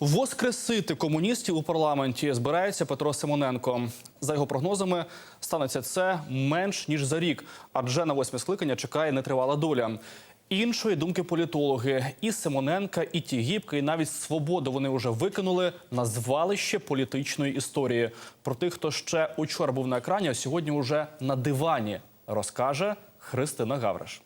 Воскресити комуністів у парламенті збирається Петро Симоненко. За його прогнозами, станеться це менш ніж за рік, адже на восьме скликання чекає нетривала доля. Іншої думки політологи і Симоненка, і Тігіпка, і навіть свободу вони вже викинули на звалище політичної історії. Про тих, хто ще учора був на екрані, а сьогодні уже на дивані, розкаже Христина Гавриш.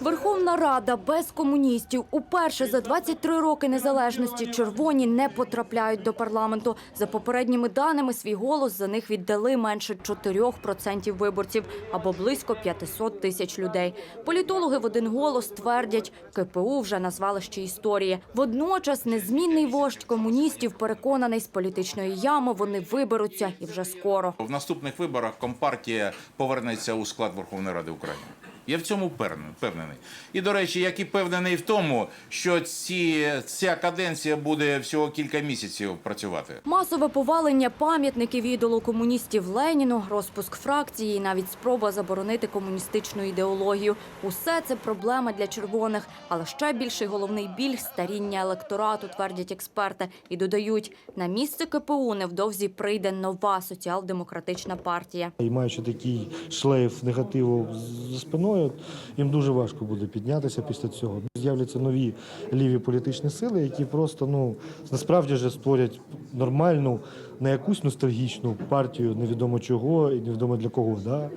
Верховна Рада без комуністів. Уперше за 23 роки незалежності червоні не потрапляють до парламенту. За попередніми даними, свій голос за них віддали менше 4% виборців або близько 500 тисяч людей. Політологи в один голос твердять, КПУ вже назвали ще історії. Водночас незмінний вождь комуністів переконаний, з політичної ями вони виберуться і вже скоро. В наступних виборах компартія повернеться у склад Верховної Ради України. Я в цьому впевнений. І, до речі, як і впевнений в тому, що ці, ця каденція буде всього кілька місяців працювати. Масове повалення пам'ятників ідолу комуністів Леніну, розпуск фракції і навіть спроба заборонити комуністичну ідеологію. Усе це проблема для червоних. Але ще більший головний біль старіння електорату, твердять експерти. І додають, на місце КПУ невдовзі прийде нова соціал-демократична партія. І маючи такий шлейф негативу за спиною, їм дуже важко буде піднятися після цього. З'являться нові ліві політичні сили, які просто ну насправді вже створять нормальну, не якусь ностальгічну партію невідомо чого і невідомо для кого, да?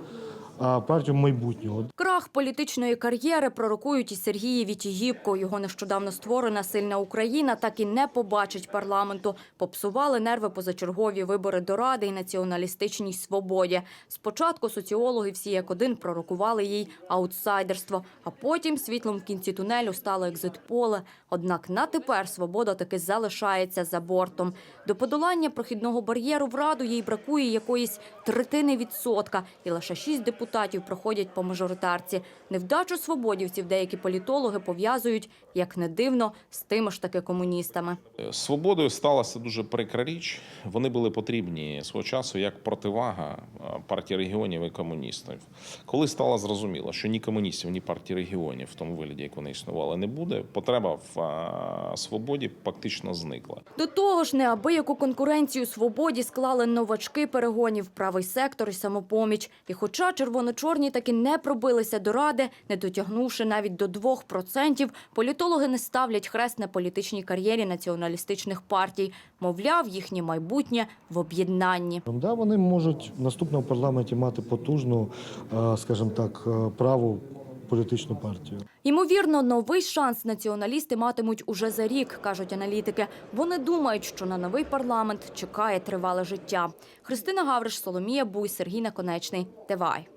а партію майбутнього. Крах політичної кар'єри пророкують і Сергієві Тігіпко. Його нещодавно створена сильна Україна так і не побачить парламенту. Попсували нерви позачергові вибори до Ради і націоналістичній свободі. Спочатку соціологи всі як один пророкували їй аутсайдерство, а потім світлом в кінці тунелю стало екзит-поле. Однак на тепер свобода таки залишається за бортом. До подолання прохідного бар'єру в Раду їй бракує якоїсь третини відсотка, і лише шість депутатів проходять по мажоритарці. Невдачу свободівців деякі політологи пов'язують, як не дивно, з тими ж таки комуністами. Свободою сталася дуже прикра річ. Вони були потрібні свого часу як противага е, партії регіонів і комуністів. Коли стало зрозуміло, що ні комуністів, ні партії регіонів в тому вигляді, як вони існували, не буде, потреба в е, свободі фактично зникла. До того ж, неабияку конкуренцію свободі склали новачки перегонів, правий сектор і самопоміч. І хоча червоно-чорні таки не пробилися до ради, не дотягнувши навіть до 2%, політологи не ставлять хрест на політичній кар'єрі націоналістичних партій. Мовляв, їхнє майбутнє в об'єднанні. Да, вони можуть в наступному парламенті мати потужну, е, скажімо так, е, праву політичну партію. Ймовірно, новий шанс націоналісти матимуть уже за рік, кажуть аналітики. Вони думають, що на новий парламент чекає тривале життя. Христина Гавриш, Соломія Буй, Сергій Наконечний. Тивай.